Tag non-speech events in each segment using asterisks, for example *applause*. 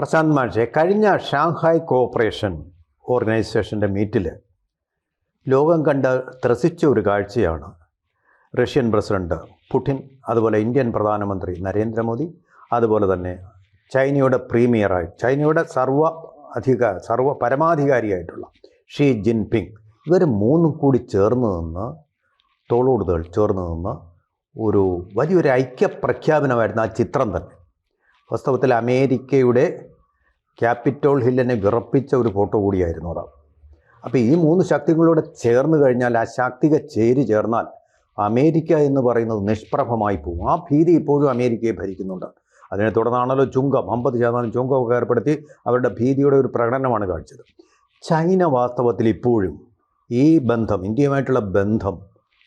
പ്രശാന്ത് മാഷെ കഴിഞ്ഞ Shanghai cooperation ഓർഗനൈസേഷന്റെ മീറ്റിൽ ലോകം കണ്ട് ത്രസിച്ച ഒരു കാഴ്ചയാണ് റഷ്യൻ പ്രസിഡന്റ് പുടിൻ അതുപോലെ ഇന്ത്യൻ പ്രധാനമന്ത്രി നരേന്ദ്രമോദി അതുപോലെ തന്നെ ചൈനയുടെ പ്രീമിയറായി ചൈനയുടെ സർവ അധിക സർവ പരമാധികാരിയായിട്ടുള്ള ഷീ ജിൻപിങ് ഇവർ മൂന്നും കൂടി ചേർന്ന് നിന്ന് തോളോടുതൽ ചേർന്ന് നിന്ന് ഒരു വലിയൊരു ഐക്യപ്രഖ്യാപനമായിരുന്നു ആ ചിത്രം തന്നെ. വാസ്തവത്തിൽ അമേരിക്കയുടെ ക്യാപിറ്റോൾ ഹില്ലിനെ വിറപ്പിച്ച ഒരു ഫോട്ടോ കൂടിയായിരുന്നു അത്. അപ്പോൾ ഈ മൂന്ന് ശക്തികളോട് ചേർന്ന് കഴിഞ്ഞാൽ ആ ശാക്തിക ചേരി ചേർന്നാൽ അമേരിക്ക എന്ന് പറയുന്നത് നിഷ്പ്രഭമായി പോകും. ആ ഭീതി ഇപ്പോഴും അമേരിക്കയെ ഭരിക്കുന്നുണ്ട്. അതിനെ തുടർന്നാണല്ലോ ചുങ്കം അമ്പത് ശതമാനം ചുങ്കമൊക്കെ ഏർപ്പെടുത്തി അവരുടെ ഭീതിയുടെ ഒരു പ്രകടനമാണ് കാണിച്ചത്. ചൈന വാസ്തവത്തിൽ ഇപ്പോഴും ഈ ബന്ധം ഇന്ത്യയുമായിട്ടുള്ള ബന്ധം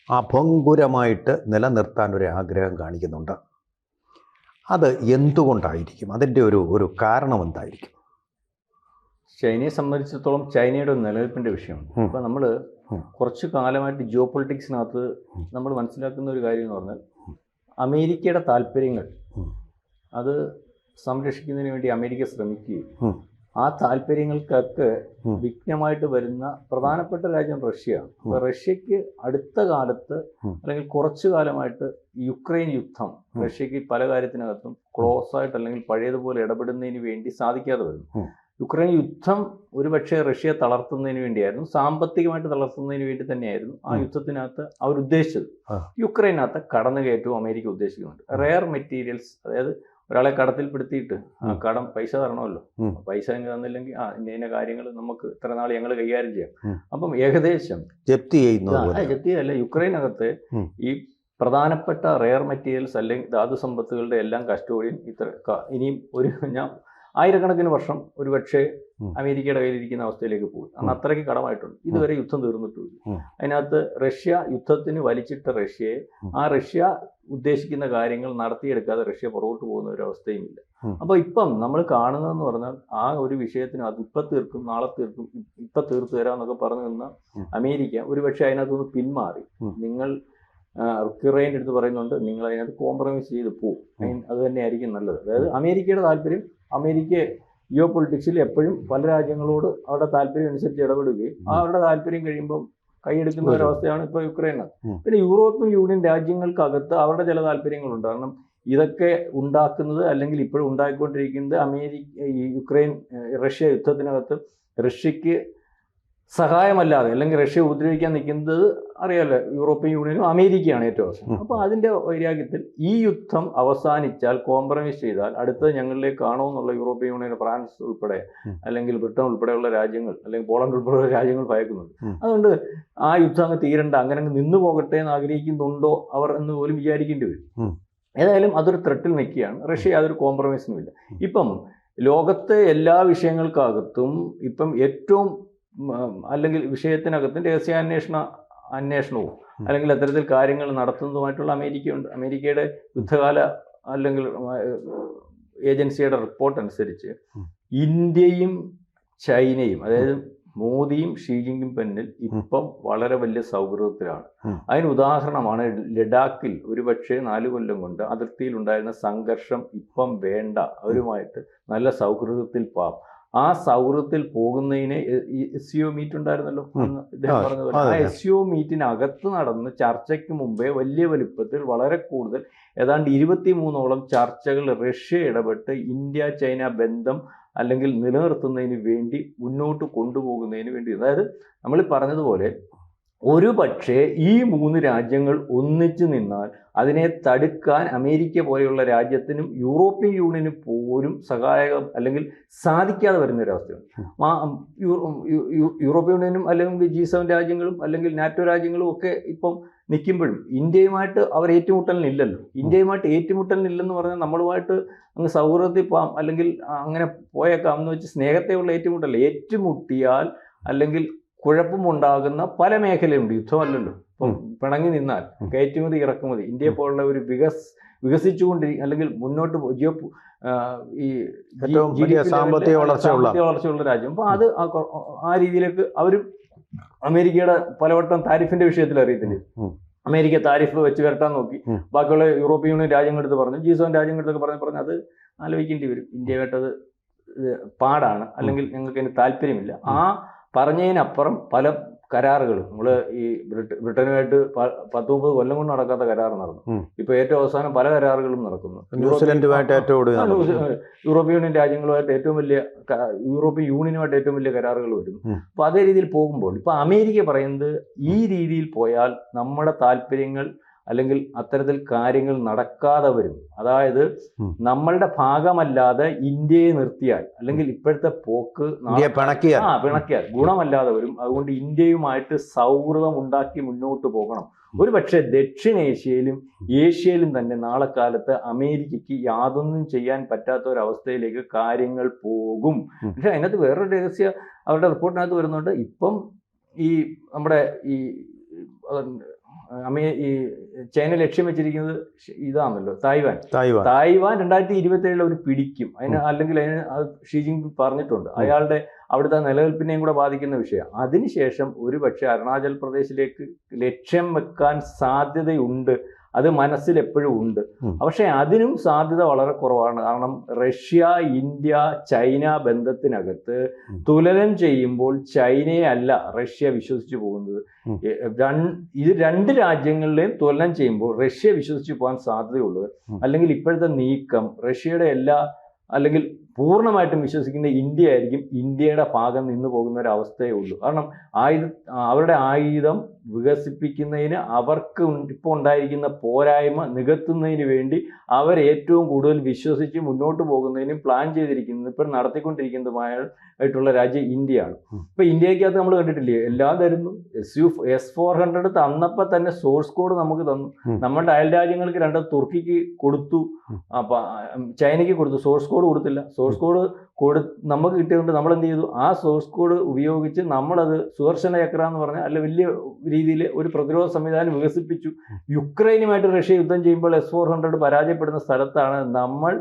അഭംഗുരമായിട്ട് നിലനിർത്താൻ ഒരു ആഗ്രഹം കാണിക്കുന്നുണ്ട്. അത് എന്തുകൊണ്ടായിരിക്കും? അതിന്റെ ഒരു ഒരു കാരണം എന്തായിരിക്കും? ചൈനയെ സംബന്ധിച്ചിടത്തോളം ചൈനയുടെ ഒരു നിലനിൽപ്പിന്റെ വിഷയമാണ്. അപ്പോൾ നമ്മൾ കുറച്ച് കാലമായിട്ട് ജിയോ പൊളിറ്റിക്സിനകത്ത് നമ്മൾ മനസ്സിലാക്കുന്ന ഒരു കാര്യം എന്ന് പറഞ്ഞാൽ അമേരിക്കയുടെ താല്പര്യങ്ങൾ അത് സംരക്ഷിക്കുന്നതിന് വേണ്ടി അമേരിക്ക ശ്രമിക്കുകയും. ആ താല്പര്യങ്ങൾക്കൊക്കെ. വിഘ്നമായിട്ട് വരുന്ന പ്രധാനപ്പെട്ട രാജ്യം റഷ്യയാണ് അപ്പൊ റഷ്യക്ക് അടുത്ത കാലത്ത് അല്ലെങ്കിൽ കുറച്ചു കാലമായിട്ട് യുക്രൈൻ യുദ്ധം. റഷ്യക്ക് പല കാര്യത്തിനകത്തും ക്ലോസ് ആയിട്ട് അല്ലെങ്കിൽ പഴയതുപോലെ ഇടപെടുന്നതിന് വേണ്ടി സാധിക്കാതെ വരുന്നു. യുക്രൈൻ യുദ്ധം ഒരുപക്ഷെ റഷ്യയെ തളർത്തുന്നതിന് വേണ്ടിയായിരുന്നു. സാമ്പത്തികമായിട്ട് തളർത്തുന്നതിന് വേണ്ടി തന്നെയായിരുന്നു ആ. യുദ്ധത്തിനകത്ത് അവർ ഉദ്ദേശിച്ചത് ആ. യുക്രൈനകത്ത് കടന്നുകയറ്റവും അമേരിക്ക ഉദ്ദേശിക്കുന്നുണ്ട്. റെയർ മെറ്റീരിയൽസ് അതായത് ഒരാളെ കടത്തിൽപ്പെടുത്തിയിട്ട് ആ. കടം പൈസ തരണമല്ലോ. പൈസ അങ്ങ് തന്നില്ലെങ്കിൽ ആ ഇന്ന ഇന്ന കാര്യങ്ങൾ നമുക്ക് ഇത്ര നാൾ ഞങ്ങൾ കൈകാര്യം ചെയ്യാം. അപ്പം ഏകദേശം ജപ്തി ചെയ്യുന്നു ജപ്തി അല്ല യുക്രൈൻ യുക്രൈനകത്ത് ഈ പ്രധാനപ്പെട്ട റെയർ മെറ്റീരിയൽസ് അല്ലെങ്കിൽ ധാതു സമ്പത്തുകളുടെ എല്ലാം കസ്റ്റോഡിയൻ ഇത്ര ഇനിയും ഒരു ഞാൻ ആയിരക്കണക്കിന് വർഷം ഒരു പക്ഷേ. അമേരിക്കയുടെ കയ്യിലിരിക്കുന്ന അവസ്ഥയിലേക്ക് പോകും അന്ന് അത്രയ്ക്ക് കടമായിട്ടുണ്ട്. ഇതുവരെ യുദ്ധം തീർന്നിട്ടില്ല ഉം. അതിനകത്ത് റഷ്യ യുദ്ധത്തിന് വലിച്ചിട്ട റഷ്യയെ ആ റഷ്യ ഉദ്ദേശിക്കുന്ന കാര്യങ്ങൾ നടത്തിയെടുക്കാതെ റഷ്യ പുറകോട്ട് പോകുന്ന ഒരു അവസ്ഥയും ഇല്ല അപ്പൊ അപ്പോൾ ഇപ്പം നമ്മൾ കാണുന്നതെന്ന് പറഞ്ഞാൽ ആ ഒരു വിഷയത്തിന് അത് ഇപ്പം തീർക്കും നാളെ തീർക്കും ഇപ്പം തീർത്തു തരാമെന്നൊക്കെ പറഞ്ഞു നിന്ന അമേരിക്ക ഒരു പക്ഷേ അതിനകത്തുനിന്ന് പിന്മാറി. നിങ്ങൾ കിറൈന്റെ എടുത്ത് പറയുന്നുണ്ട് നിങ്ങൾ അതിനകത്ത് കോംപ്രമൈസ് ചെയ്ത് പോകും. അത് തന്നെയായിരിക്കും നല്ലത്. അതായത് അമേരിക്കയുടെ താല്പര്യം അമേരിക്ക ജിയോ പൊളിറ്റിക്സിൽ എപ്പോഴും പല രാജ്യങ്ങളോട് അവരുടെ താല്പര്യം അനുസരിച്ച് ഇടപെടുകയും ആ അവരുടെ താല്പര്യം കഴിയുമ്പോൾ കൈയെടുക്കുന്ന ഒരു- ഒരവസ്ഥയാണ് ഇപ്പോൾ യുക്രൈന്. പിന്നെ യൂറോപ്യൻ യൂണിയൻ രാജ്യങ്ങൾക്കകത്ത് അവരുടെ ചില താല്പര്യങ്ങളുണ്ട്. കാരണം ഇതൊക്കെ ഉണ്ടാക്കുന്നത് അല്ലെങ്കിൽ ഇപ്പോഴും ഉണ്ടാക്കിക്കൊണ്ടിരിക്കുന്നത് അമേരിക്ക യുക്രൈൻ റഷ്യ യുദ്ധത്തിനകത്ത് റഷ്യക്ക് സഹായമല്ലാതെ അല്ലെങ്കിൽ റഷ്യ ഉപദ്രവിക്കാൻ നിൽക്കുന്നത് അറിയാലോ യൂറോപ്യൻ യൂണിയനും അമേരിക്കയാണ് ഏറ്റവും അവസാനം അപ്പോൾ അതിന്റെ വൈരാഗ്യത്തിൽ ഈ യുദ്ധം അവസാനിച്ചാൽ കോംപ്രമൈസ് ചെയ്താൽ അടുത്തത് ഞങ്ങളിലേക്ക് കാണോ എന്നുള്ള യൂറോപ്യൻ യൂണിയൻ ഫ്രാൻസ് ഉൾപ്പെടെ അല്ലെങ്കിൽ ബ്രിട്ടൻ ഉൾപ്പെടെയുള്ള രാജ്യങ്ങൾ അല്ലെങ്കിൽ പോളണ്ട് ഉൾപ്പെടെയുള്ള രാജ്യങ്ങൾ ഭയക്കുന്നുണ്ട് അതുകൊണ്ട് ആ യുദ്ധം അങ്ങ് തീരണ്ട അങ്ങനെ അങ്ങ് നിന്നു പോകട്ടെ എന്ന് ആഗ്രഹിക്കുന്നുണ്ടോ അവർ എന്ന് പോലും വിചാരിക്കേണ്ടി വരും. ഏതായാലും അതൊരു ത്രെട്ടിൽ നിൽക്കുകയാണ്. റഷ്യ യാതൊരു കോംപ്രമൈസിനും ഇല്ല. ഇപ്പം ലോകത്തെ എല്ലാ വിഷയങ്ങൾക്കകത്തും ഇപ്പം ഏറ്റവും അല്ലെങ്കിൽ വിഷയത്തിനകത്തും രഹസ്യാന്വേഷണ അന്വേഷണവും. അല്ലെങ്കിൽ അത്തരത്തിൽ കാര്യങ്ങൾ നടത്തുന്നതുമായിട്ടുള്ള അമേരിക്കയുണ്ട്. അമേരിക്കയുടെ യുദ്ധകാല അല്ലെങ്കിൽ ഏജൻസിയുടെ റിപ്പോർട്ട് അനുസരിച്ച് ഇന്ത്യയും ചൈനയും അതായത് മോദിയും ഷീ പിന്നിൽ ഇപ്പം വളരെ വലിയ സൗഹൃദത്തിലാണ്. അതിന് ഉദാഹരണമാണ് ലഡാക്കിൽ ഒരുപക്ഷെ നാല് കൊല്ലം കൊണ്ട് അതിർത്തിയിൽ ഉണ്ടായിരുന്ന സംഘർഷം ഇപ്പം വേണ്ട. അവരുമായിട്ട് നല്ല സൗഹൃദത്തിൽ പോവാം ആ സൗഹൃദത്തിൽ പോകുന്നതിന് എസ് യു മീറ്റ് ഉണ്ടായിരുന്നല്ലോ? പറഞ്ഞത് ആ. എസ് യു മീറ്റിനകത്ത് നടന്ന് ചർച്ചയ്ക്ക് മുമ്പേ വലിയ വലുപ്പത്തിൽ വളരെ കൂടുതൽ ഏതാണ്ട് ഇരുപത്തി മൂന്നോളം ചർച്ചകൾ റഷ്യ ഇടപെട്ട് ഇന്ത്യ ചൈന ബന്ധം അല്ലെങ്കിൽ നിലനിർത്തുന്നതിന് വേണ്ടി മുന്നോട്ട് കൊണ്ടുപോകുന്നതിന് വേണ്ടി. അതായത് നമ്മൾ പറഞ്ഞതുപോലെ ഒരു പക്ഷേ ഈ മൂന്ന് രാജ്യങ്ങൾ ഒന്നിച്ചു നിന്നാൽ അതിനെ തടുക്കാൻ അമേരിക്ക പോലെയുള്ള രാജ്യത്തിനും യൂറോപ്യൻ യൂണിയനും പോലും സഹായകം അല്ലെങ്കിൽ സാധിക്കാതെ വരുന്ന ഒരവസ്ഥയാണ് ആ, യു- യു- യു- യൂറോപ്യൻ യൂണിയനും അല്ലെങ്കിൽ ജി സെവൻ രാജ്യങ്ങളും അല്ലെങ്കിൽ നാറ്റോ രാജ്യങ്ങളും ഒക്കെ ഇപ്പം നിൽക്കുമ്പോഴും ഇന്ത്യയുമായിട്ട് അവർ ഏറ്റുമുട്ടലിനില്ലല്ലോ. ഇന്ത്യയുമായിട്ട് ഏറ്റുമുട്ടലിനില്ലെന്ന് പറഞ്ഞാൽ നമ്മളുമായിട്ട് അങ്ങ് സൗഹൃദത്തിൽ പോകാം അല്ലെങ്കിൽ അങ്ങനെ പോയേക്കാം എന്ന് വെച്ച് സ്നേഹത്തെയുള്ള ഏറ്റുമുട്ടൽ ഏറ്റുമുട്ടിയാൽ അല്ലെങ്കിൽ കുഴപ്പമുണ്ടാകുന്ന പല മേഖലയുണ്ട്. യുദ്ധമല്ലല്ലോ. ഇപ്പം പിണങ്ങി നിന്നാൽ കയറ്റുമതി ഇറക്കുമതി. ഇന്ത്യയെ പോലുള്ള ഒരു വികസ് വികസിച്ചുകൊണ്ടിരിക്കും അല്ലെങ്കിൽ മുന്നോട്ട് ജിയോ ഈ സാമ്പത്തിക വളർച്ചയുള്ള രാജ്യം. അപ്പോൾ അത് ആ രീതിയിലേക്ക് അവരും അമേരിക്കയുടെ പലവട്ടം താരിഫിന്റെ വിഷയത്തിൽ അറിയത്തില്ലേ? അമേരിക്ക താരിഫ് വെച്ച് വരട്ടാൻ നോക്കി. ബാക്കിയുള്ള യൂറോപ്യൻ യൂണിയൻ രാജ്യങ്ങളെടുത്ത് പറഞ്ഞു. ജി സെവൻ രാജ്യങ്ങളെടുത്തൊക്കെ പറഞ്ഞു പറഞ്ഞു അത് ആലോചിക്കേണ്ടി വരും. ഇന്ത്യ അത് പാടാണ്. അല്ലെങ്കിൽ ഞങ്ങൾക്ക് അതിന് താല്പര്യമില്ല. ആ പറഞ്ഞതിനപ്പുറം പല കരാറുകളും. നമ്മൾ ഈ ബ്രിട്ട- ബ്രിട്ടനുമായിട്ട് പത്ത് മുപ്പത് കൊല്ലം കൊണ്ട് നടക്കാത്ത കരാർ നടന്നു. ഇപ്പൊ ഏറ്റവും അവസാനം പല കരാറുകളും നടക്കുന്നു. ന്യൂസിലൻഡുമായിട്ട് ഏറ്റവും യൂറോപ്യൻ യൂണിയൻ രാജ്യങ്ങളുമായിട്ട് ഏറ്റവും വലിയ യൂറോപ്യൻ യൂണിയനുമായിട്ട് ഏറ്റവും വലിയ കരാറുകൾ വരുന്നു. അപ്പൊ അതേ രീതിയിൽ പോകുമ്പോൾ ഇപ്പൊ അമേരിക്ക പറയുന്നത് ഈ രീതിയിൽ പോയാൽ നമ്മുടെ താല്പര്യങ്ങൾ അല്ലെങ്കിൽ അത്തരത്തിൽ കാര്യങ്ങൾ നടക്കാതെ വരും അതായത് നമ്മളുടെ ഭാഗമല്ലാതെ ഇന്ത്യയെ നിർത്തിയാൽ അല്ലെങ്കിൽ ഇപ്പോഴത്തെ പോക്ക് പിണക്കിയാൽ. ആ പിണക്കിയാൽ ഗുണമല്ലാതെ വരും അതുകൊണ്ട് ഇന്ത്യയുമായിട്ട് സൗഹൃദം ഉണ്ടാക്കി മുന്നോട്ട് പോകണം. ഒരു പക്ഷേ ദക്ഷിണേഷ്യയിലും ഏഷ്യയിലും തന്നെ നാളെ കാലത്ത് അമേരിക്കയ്ക്ക് യാതൊന്നും ചെയ്യാൻ പറ്റാത്ത ഒരു അവസ്ഥയിലേക്ക് കാര്യങ്ങൾ പോകും. പക്ഷെ അതിനകത്ത് വേറൊരു രഹസ്യ അവരുടെ റിപ്പോർട്ടിനകത്ത് വരുന്നുണ്ട്. ഇപ്പം ഈ നമ്മുടെ ഈ അമേ ഈ ചൈന ലക്ഷ്യം വെച്ചിരിക്കുന്നത് ഇതാണല്ലോ തായ്വാൻ. തായ്വാൻ. തായ്വാൻ രണ്ടായിരത്തി ഇരുപത്തി ഏഴിൽ അവർ പിടിക്കും. അതിന് അല്ലെങ്കിൽ അതിന് അത് ഷീ ജിൻപിങ് പറഞ്ഞിട്ടുണ്ട്. അയാളുടെ അവിടുത്തെ നിലനിൽപ്പിനെയും കൂടെ ബാധിക്കുന്ന വിഷയം. അതിനുശേഷം ഒരു പക്ഷേ അരുണാചൽ പ്രദേശിലേക്ക് ലക്ഷ്യം വെക്കാൻ സാധ്യതയുണ്ട് അത് മനസ്സിൽ എപ്പോഴും ഉണ്ട്. പക്ഷേ അതിനും സാധ്യത വളരെ കുറവാണ് കാരണം റഷ്യ ഇന്ത്യ ചൈന ബന്ധത്തിനകത്ത്. തുലനം ചെയ്യുമ്പോൾ ചൈനയെ അല്ല റഷ്യ വിശ്വസിച്ചു പോകുന്നത്. ഇത് രണ്ട് രാജ്യങ്ങളിലെയും തുലനം ചെയ്യുമ്പോൾ റഷ്യ വിശ്വസിച്ചു പോകാൻ സാധ്യതയുള്ളത് അല്ലെങ്കിൽ ഇപ്പോഴത്തെ നീക്കം റഷ്യയുടെ എല്ലാ അല്ലെങ്കിൽ പൂർണമായിട്ടും വിശ്വസിക്കുന്ന ഇന്ത്യ ആയിരിക്കും ഇന്ത്യയുടെ ഭാഗം നിന്ന് പോകുന്ന ഒരു അവസ്ഥയേ ഉള്ളൂ. കാരണം ആയുധ അവരുടെ ആയുധം വികസിപ്പിക്കുന്നതിന് അവർക്ക് ഇപ്പോൾ ഉണ്ടായിരിക്കുന്ന പോരായ്മ നികത്തുന്നതിന് വേണ്ടി അവർ ഏറ്റവും കൂടുതൽ വിശ്വസിച്ച് മുന്നോട്ട് പോകുന്നതിനും പ്ലാൻ ചെയ്തിരിക്കുന്നത് ഇപ്പോൾ നടത്തിക്കൊണ്ടിരിക്കുന്നതുമായ ആയിട്ടുള്ള രാജ്യം ഇന്ത്യയാണ്. ഇപ്പം ഇപ്പൊ ഇന്ത്യക്കകത്ത് നമ്മൾ കണ്ടിട്ടില്ലേ എല്ലാം തരുന്നു S U S four hundred തന്നപ്പോൾ തന്നെ സോഴ്സ് കോഡ് നമുക്ക് തന്നു. നമ്മുടെ അയൽ രാജ്യങ്ങൾക്ക് രണ്ട് തുർക്കിക്ക് കൊടുത്തു. ചൈനയ്ക്ക് കൊടുത്തു സോഴ്സ് കോഡ് കൊടുത്തില്ല. സോഴ്സ് കോഡ് കൊടു നമുക്ക് കിട്ടിയതുകൊണ്ട് നമ്മൾ എന്ത് ചെയ്തു? ആ സോഴ്സ് കോഡ് ഉപയോഗിച്ച് നമ്മളത് സുദർശന ചക്ര എന്ന് പറഞ്ഞ അല്ല വലിയ രീതിയിൽ ഒരു പ്രതിരോധ സംവിധാനം വികസിപ്പിച്ചു. യുക്രൈനുമായിട്ട് റഷ്യ യുദ്ധം ചെയ്യുമ്പോൾ എസ് ഫോർ ഹൺഡ്രഡ് പരാജയപ്പെടുന്ന സ്ഥലത്താണ് നമ്മൾ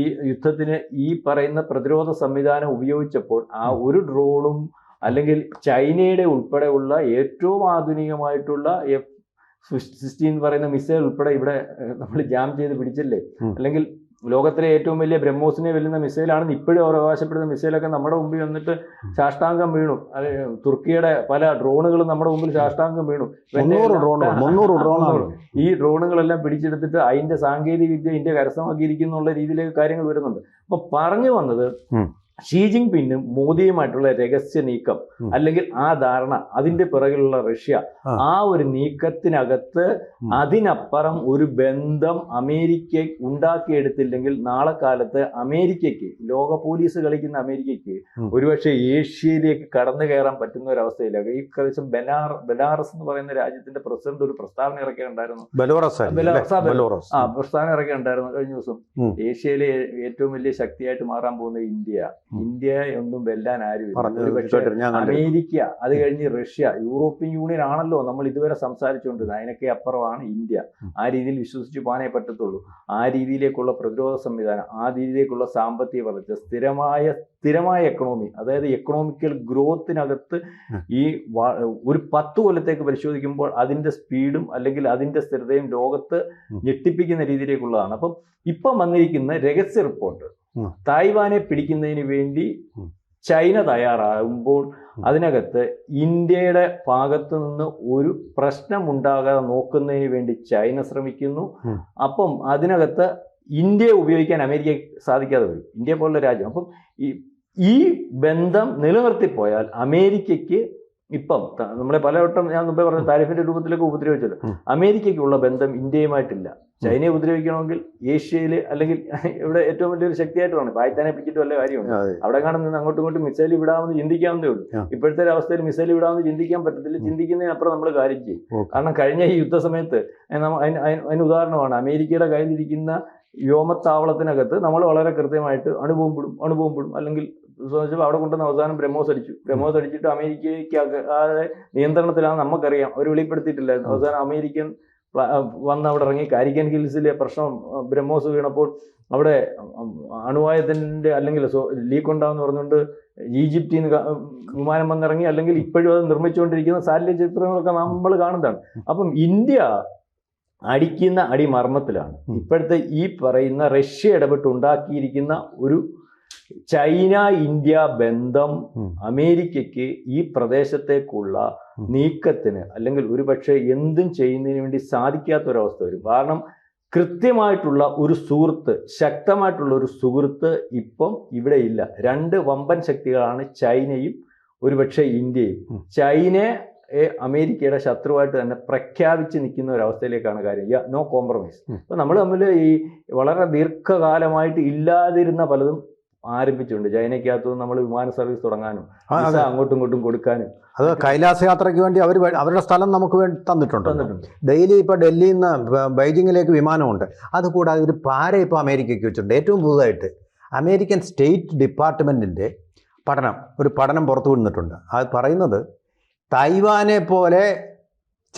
ഈ യുദ്ധത്തിന് ഈ പറയുന്ന പ്രതിരോധ സംവിധാനം ഉപയോഗിച്ചപ്പോൾ ആ ഒരു ഡ്രോണും അല്ലെങ്കിൽ ചൈനയുടെ ഉൾപ്പെടെയുള്ള ഏറ്റവും ആധുനികമായിട്ടുള്ള എഫ് സിക്സ്റ്റീൻ എന്ന് പറയുന്ന മിസൈൽ ഉൾപ്പെടെ ഇവിടെ നമ്മൾ ജാം ചെയ്ത് പിടിച്ചല്ലേ? അല്ലെങ്കിൽ ലോകത്തിലെ ഏറ്റവും വലിയ ബ്രഹ്മോസിനെ വെല്ലുന്ന മിസൈലാണെന്ന് ഇപ്പോഴും അവർ അവകാശപ്പെടുന്ന മിസൈലൊക്കെ നമ്മുടെ മുമ്പിൽ വന്നിട്ട് ശാഷ്ടാംഗം വീണു. അത് തുർക്കിയുടെ പല ഡ്രോണുകളും നമ്മുടെ മുമ്പിൽ ശാഷ്ടാംഗം വീണു. ഈ ഡ്രോണുകളെല്ലാം പിടിച്ചെടുത്തിട്ട് അതിന്റെ സാങ്കേതിക വിദ്യ ഇന്ത്യ കരസ്ഥമാക്കിയിരിക്കുന്നുള്ള എന്നുള്ള രീതിയിലേക്ക് കാര്യങ്ങൾ വരുന്നുണ്ട്. അപ്പൊ പറഞ്ഞു വന്നത്. ഷീ പിന്നും മോദിയുമായിട്ടുള്ള രഹസ്യ നീക്കം അല്ലെങ്കിൽ ആ ധാരണ അതിന്റെ പിറകിലുള്ള റഷ്യ ആ. ഒരു നീക്കത്തിനകത്ത് അതിനപ്പുറം ഒരു ബന്ധം അമേരിക്ക ഉണ്ടാക്കിയെടുത്തില്ലെങ്കിൽ നാളെ കാലത്ത് അമേരിക്കയ്ക്ക് ലോക പോലീസ് കളിക്കുന്ന അമേരിക്കയ്ക്ക്. ഒരുപക്ഷെ ഏഷ്യയിലേക്ക് കടന്നു കയറാൻ പറ്റുന്ന ഒരു അവസ്ഥയില്ല. ഈ പ്രദേശം ബെനാർ ബെലാറസ് എന്ന് പറയുന്ന രാജ്യത്തിന്റെ പ്രസിഡന്റ് ഒരു പ്രസ്താവന ഇറക്കിയിട്ടുണ്ടായിരുന്നു ബലോറസ് ആ പ്രസ്താവന ഇറക്കിയിട്ടുണ്ടായിരുന്നു കഴിഞ്ഞ ദിവസം. ഏഷ്യയിലെ ഏറ്റവും വലിയ ശക്തിയായിട്ട് മാറാൻ പോകുന്ന ഇന്ത്യ. ഉം. ഇന്ത്യയെ ഒന്നും വെല്ലാൻ ആരും അമേരിക്ക അത് കഴിഞ്ഞ് റഷ്യ യൂറോപ്യൻ യൂണിയൻ ആണല്ലോ നമ്മൾ ഇതുവരെ സംസാരിച്ചുകൊണ്ടിരുന്നത് അതിനൊക്കെ അപ്പുറമാണ് ഇന്ത്യ ആ രീതിയിൽ വിശ്വസിച്ച് പോകാനേ പറ്റത്തുള്ളൂ ആ രീതിയിലേക്കുള്ള പ്രതിരോധ സംവിധാനം ആ രീതിയിലേക്കുള്ള സാമ്പത്തിക വളർച്ച സ്ഥിരമായ സ്ഥിരമായ എക്കണോമി അതായത് എക്കണോമിക്കൽ ഗ്രോത്തിനകത്ത്. ഈ ഒരു പത്ത് കൊല്ലത്തേക്ക് പരിശോധിക്കുമ്പോൾ അതിന്റെ സ്പീഡും അല്ലെങ്കിൽ അതിന്റെ സ്ഥിരതയും ലോകത്ത്. ഞെട്ടിപ്പിക്കുന്ന രീതിയിലേക്കുള്ളതാണ് അപ്പം ഇപ്പം വന്നിരിക്കുന്ന രഹസ്യ റിപ്പോർട്ട്. തായ്വാനെ പിടിക്കുന്നതിന് വേണ്ടി ചൈന തയ്യാറാകുമ്പോൾ. അതിനകത്ത് ഇന്ത്യയുടെ ഭാഗത്തു നിന്ന് ഒരു പ്രശ്നം ഉണ്ടാകാതെ നോക്കുന്നതിന് വേണ്ടി ചൈന ശ്രമിക്കുന്നു. അപ്പം അതിനകത്ത് ഇന്ത്യയെ ഉപയോഗിക്കാൻ അമേരിക്കയ്ക്ക് സാധിക്കാതെ വരും. ഇന്ത്യ പോലുള്ള രാജ്യം. അപ്പം ഈ ഈ ബന്ധം നിലനിർത്തിപ്പോയാൽ അമേരിക്കയ്ക്ക് ഇപ്പം നമ്മളെ പലവട്ടം ഞാൻ മുമ്പേ പറഞ്ഞ താരിഫിന്റെ രൂപത്തിലൊക്കെ ഉപദ്രവിച്ചല്ലോ. ഉം. അമേരിക്കയ്ക്കുള്ള ബന്ധം ഇന്ത്യയുമായിട്ടില്ല. ചൈനയെ ഉപദ്രവിക്കണമെങ്കിൽ ഏഷ്യയിൽ അല്ലെങ്കിൽ *laughs* ഇവിടെ ഏറ്റവും വലിയൊരു ശക്തിയായിട്ട് വേണം പാകിസ്ഥാനെ പിടിച്ചിട്ട് വല്ല കാര്യമുണ്ട് അവിടെ കാണുന്ന നിന്ന് അങ്ങോട്ടും ഇങ്ങോട്ടും മിസൈൽ വിടാമെന്ന് ചിന്തിക്കാവുന്നേ ഉള്ളൂ. ഇപ്പോഴത്തെ ഒരു അവസ്ഥയിൽ മിസൈൽ വിടാമെന്ന് ചിന്തിക്കാൻ പറ്റത്തില്ല. ചിന്തിക്കുന്നതിനപ്പുറം നമ്മൾ കാര്യം ചെയ്യും. കാരണം കഴിഞ്ഞ ഈ യുദ്ധ സമയത്ത് അതിന് ഉദാഹരണമാണ്. അമേരിക്കയുടെ കയ്യിലിരിക്കുന്ന വ്യോമത്താവളത്തിനകത്ത് നമ്മൾ വളരെ കൃത്യമായിട്ട് അണുബോംബിടും അണുബോംബിടും അല്ലെങ്കിൽ ചോദിച്ചപ്പോൾ അവിടെ കൊണ്ടുവന്ന അവസാനം ബ്രഹ്മോസ് അടിച്ചു. ബ്രഹ്മോസ് അടിച്ചിട്ട് അമേരിക്കയ്ക്ക് ആ നിയന്ത്രണത്തിലാണ് നമുക്കറിയാം. അവർ വെളിപ്പെടുത്തിയിട്ടില്ലായിരുന്നു. അവസാനം അമേരിക്കൻ വന്ന് അവിടെ ഇറങ്ങി. കാരിക്കൻ ഹിൽസിലെ പ്രശ്നം ബ്രഹ്മോസ് വീണപ്പോൾ അവിടെ അണുവായത്തിന്റെ അല്ലെങ്കിൽ ലീക്ക് ഉണ്ടാവെന്ന് പറഞ്ഞുകൊണ്ട് ഈജിപ്തിൽ നിന്ന് വിമാനം വന്നിറങ്ങി. അല്ലെങ്കിൽ ഇപ്പോഴും അത് നിർമ്മിച്ചുകൊണ്ടിരിക്കുന്ന സാറ്റലൈറ്റ് ചിത്രങ്ങളൊക്കെ നമ്മൾ കാണുന്നതാണ്. അപ്പം ഇന്ത്യ അടിക്കുന്ന അടിമർമ്മത്തിലാണ്. ഇപ്പോഴത്തെ ഈ പറയുന്ന റഷ്യ ഇടപെട്ട് ഉണ്ടാക്കിയിരിക്കുന്ന ഒരു ചൈന ഇന്ത്യ ബന്ധം. അമേരിക്കയ്ക്ക് ഈ പ്രദേശത്തേക്കുള്ള നീക്കത്തിന് അല്ലെങ്കിൽ ഒരുപക്ഷെ എന്തും ചെയ്യുന്നതിന് വേണ്ടി സാധിക്കാത്ത ഒരവസ്ഥ വരും. കാരണം കൃത്യമായിട്ടുള്ള ഒരു സുഹൃത്ത് ശക്തമായിട്ടുള്ള ഒരു സുഹൃത്ത് ഇപ്പം ഇവിടെ ഇല്ല. രണ്ട് വമ്പൻ ശക്തികളാണ് ചൈനയും ഒരുപക്ഷെ ഇന്ത്യയും. ചൈന ചൈനയെ അമേരിക്കയുടെ ശത്രുവായിട്ട് തന്നെ പ്രഖ്യാപിച്ച് നിൽക്കുന്ന ഒരു അവസ്ഥയിലേക്കാണ് കാര്യം നോ കോംപ്രമൈസ്. അപ്പോൾ അപ്പൊ നമ്മൾ തമ്മിൽ ഈ വളരെ ദീർഘകാലമായിട്ട് ഇല്ലാതിരുന്ന പലതും ആരംഭിച്ചിട്ടുണ്ട്. ചൈനയ്ക്കകത്ത് നമ്മൾ വിമാന സർവീസ് തുടങ്ങാനും അങ്ങോട്ടും ഇങ്ങോട്ടും കൊടുക്കാനും അത് കൈലാസ യാത്രയ്ക്ക് വേണ്ടി അവർ അവരുടെ സ്ഥലം നമുക്ക് വേണ്ടി തന്നിട്ടുണ്ട്. ഡെയിലി ഇപ്പോൾ ഡൽഹിയിൽ നിന്ന് ബൈജിങ്ങിലേക്ക് വിമാനമുണ്ട്. അതുകൂടാതെ ഒരു പാര ഇപ്പോൾ അമേരിക്കയ്ക്ക് വെച്ചിട്ടുണ്ട്. ഏറ്റവും പുതുതായിട്ട് അമേരിക്കൻ സ്റ്റേറ്റ് ഡിപ്പാർട്ട്മെന്റിന്റെ പഠനം ഒരു പഠനം പുറത്തു വിടുന്നിട്ടുണ്ട് അത് പറയുന്നത് തൈവാനെ പോലെ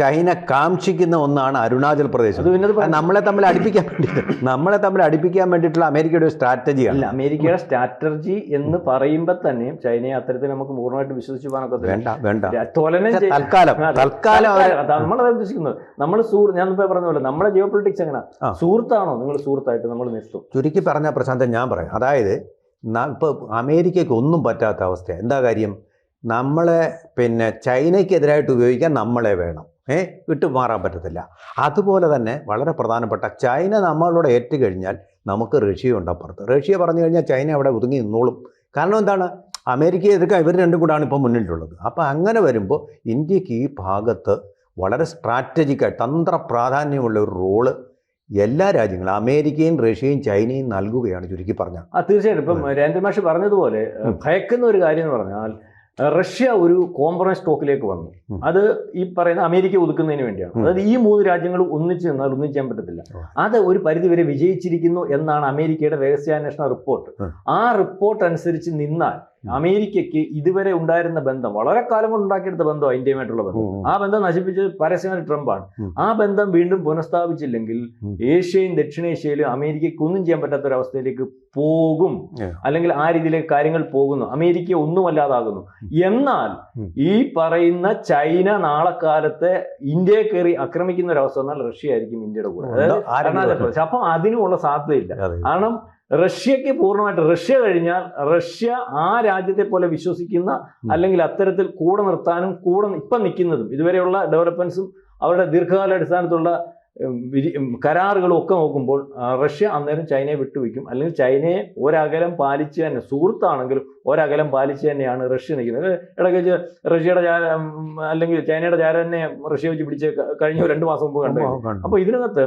ചൈന കാക്ഷിക്കുന്ന ഒന്നാണ് അരുണാചൽ പ്രദേശ്. നമ്മളെ തമ്മിൽ അടുപ്പിക്കാൻ വേണ്ടിയിട്ട്. നമ്മളെ തമ്മിൽ അടുപ്പിക്കാൻ വേണ്ടിയിട്ടുള്ള അമേരിക്കയുടെ ഒരു അല്ല സ്ട്രാറ്റജിയാണ് അമേരിക്കയുടെ സ്ട്രാറ്റജി എന്ന് പറയുമ്പോൾ തന്നെ ചൈനയെ അത്തരത്തിൽ നമുക്ക് പൂർണമായിട്ട് വിശ്വസിച്ചു പോകാനൊക്കെ വേണ്ട വേണ്ട. തൽക്കാലം തൽക്കാലം നമ്മളത് ഉദ്ദേശിക്കുന്നത്. നമ്മൾ ഞാൻ മുമ്പേ പറഞ്ഞ പോലെ നമ്മുടെ ജിയോ പൊളിറ്റിക്സ് എങ്ങനെ സുഹൃത്താണോ? നിങ്ങൾ സുഹൃത്തായിട്ട് നമ്മൾ നിർത്തും. ചുരുക്കി പറഞ്ഞ പ്രശാന്തൻ ഞാൻ പറയാം. അതായത് ഇപ്പോൾ അമേരിക്കയ്ക്ക് ഒന്നും പറ്റാത്ത അവസ്ഥയാണ് എന്താ കാര്യം? നമ്മളെ പിന്നെ ചൈനയ്ക്കെതിരായിട്ട് ഉപയോഗിക്കാൻ നമ്മളെ വേണം. ഏ വിട്ടുമാറാൻ പറ്റത്തില്ല. അതുപോലെ തന്നെ വളരെ പ്രധാനപ്പെട്ട ചൈന നമ്മളോട് ഏറ്റുകഴിഞ്ഞാൽ നമുക്ക് റഷ്യയുണ്ട് അപ്പുറത്ത്. റഷ്യ പറഞ്ഞു കഴിഞ്ഞാൽ ചൈന അവിടെ ഒതുങ്ങി നിന്നോളും. കാരണം എന്താണ്? അമേരിക്കയെ എതിർക്കാൻ ഇവർ രണ്ടും കൂടാണ് ഇപ്പോൾ മുന്നിലുള്ളത്. അപ്പോൾ അങ്ങനെ വരുമ്പോൾ ഇന്ത്യയ്ക്ക് ഈ ഭാഗത്ത് വളരെ സ്ട്രാറ്റജിക്കായി തന്ത്ര പ്രാധാന്യമുള്ള ഒരു റോൾ എല്ലാ രാജ്യങ്ങളും അമേരിക്കയും റഷ്യയും ചൈനയും നൽകുകയാണ് ചുരുക്കി പറഞ്ഞാൽ. ആ തീർച്ചയായിട്ടും. ഇപ്പം രാജ്യമാഷി പറഞ്ഞതുപോലെ ഭയക്കുന്ന ഒരു കാര്യം എന്ന് പറഞ്ഞാൽ റഷ്യ ഒരു കോംപ്രമൈസ് ടോക്കിലേക്ക് വന്നു. അത് ഈ പറയുന്ന അമേരിക്ക ഒതുക്കുന്നതിന് വേണ്ടിയാണ്. അതായത് ഈ മൂന്ന് രാജ്യങ്ങളും ഒന്നിച്ച് നിന്നാൽ ചെയ്യാൻ പറ്റത്തില്ല. അത് ഒരു പരിധിവരെ വിജയിച്ചിരിക്കുന്നു എന്നാണ് അമേരിക്കയുടെ രഹസ്യാന്വേഷണ റിപ്പോർട്ട് ആ റിപ്പോർട്ട് അനുസരിച്ച് നിന്നാൽ അമേരിക്കയ്ക്ക് ഇതുവരെ ഉണ്ടായിരുന്ന ബന്ധം വളരെ കാലം കൊണ്ട് ഉണ്ടാക്കിയെടുത്ത ബന്ധമാണ് ഇന്ത്യയുമായിട്ടുള്ള ബന്ധം. ആ ബന്ധം നശിപ്പിച്ചത് പരസ്യമായി ട്രംപാണ്. ആ ബന്ധം വീണ്ടും പുനഃസ്ഥാപിച്ചില്ലെങ്കിൽ ഏഷ്യയും ദക്ഷിണേഷ്യയിലും അമേരിക്കയ്ക്ക് ഒന്നും ചെയ്യാൻ പറ്റാത്ത ഒരു അവസ്ഥയിലേക്ക് പോകും. അല്ലെങ്കിൽ ആ രീതിയിലേക്ക് കാര്യങ്ങൾ പോകുന്നു. അമേരിക്ക ഒന്നുമല്ലാതാകുന്നു. എന്നാൽ ഈ പറയുന്ന ചൈന നാളെ കാലത്തെ ഇന്ത്യയെ കയറി ആക്രമിക്കുന്ന ഒരു അവസ്ഥ വന്നാൽ റഷ്യ ആയിരിക്കും ഇന്ത്യയുടെ കൂടെ. അരുണാചൽ പ്രദേശ് അപ്പം അതിനുമുള്ള സാധ്യതയില്ല. കാരണം റഷ്യക്ക് പൂർണമായിട്ട് റഷ്യ കഴിഞ്ഞാൽ റഷ്യ ആ രാജ്യത്തെ പോലെ വിശ്വസിക്കുന്ന അല്ലെങ്കിൽ അത്തരത്തിൽ കൂടെ നിർത്താനും കൂടെ ഇപ്പം നിൽക്കുന്നതും ഇതുവരെയുള്ള ഡെവലപ്മെൻസും അവരുടെ ദീർഘകാല അടിസ്ഥാനത്തിലുള്ള ഉം, കരാറുകളും ഒക്കെ നോക്കുമ്പോൾ റഷ്യ അന്നേരം ചൈനയെ വിട്ടുവയ്ക്കും അല്ലെങ്കിൽ ചൈനയെ ഒരകലം പാലിച്ച് തന്നെ സുഹൃത്താണെങ്കിലും ഒരകലം പാലിച്ച് തന്നെയാണ് റഷ്യ നിൽക്കുന്നത്. ഇടയ്ക്ക് വെച്ച് റഷ്യയുടെ ചാര അല്ലെങ്കിൽ ചൈനയുടെ ചാരനെ റഷ്യ വെച്ച് പിടിച്ച് കഴിഞ്ഞ രണ്ട് മാസം മുമ്പ് കണ്ടു. അപ്പോൾ ഇതിനകത്ത്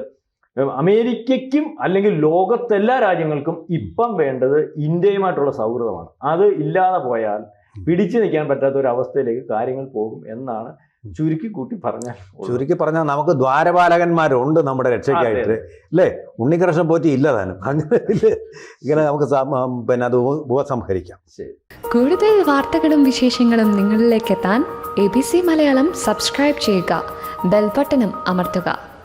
അമേരിക്കയ്ക്കും അല്ലെങ്കിൽ ലോകത്തെല്ലാ രാജ്യങ്ങൾക്കും ഇപ്പം വേണ്ടത് ഇന്ത്യയുമായിട്ടുള്ള സൗഹൃദമാണ്. അത് ഇല്ലാതെ പോയാൽ പിടിച്ചു നിൽക്കാൻ പറ്റാത്ത ഒരു അവസ്ഥയിലേക്ക് കാര്യങ്ങൾ പോകും എന്നാണ് ചുരുക്കി കൂട്ടി പറഞ്ഞാൽ ചുരുക്കി പറഞ്ഞാൽ നമുക്ക് ദ്വാരപാലകന്മാരുണ്ട് നമ്മുടെ രക്ഷയ്ക്കായിട്ട്. അല്ലേ? ഉണ്ണികൃഷ്ണൻ പോറ്റി ഇല്ല താനും. അങ്ങനെ ഇങ്ങനെ നമുക്ക് പിന്നെ അത് ഉപസംഹരിക്കാം. കൂടുതൽ വാർത്തകളും വിശേഷങ്ങളും നിങ്ങളിലേക്ക് എത്താൻ A B C Malayalam subscribe ചെയ്യുക. ബെൽബട്ടനും അമർത്തുക.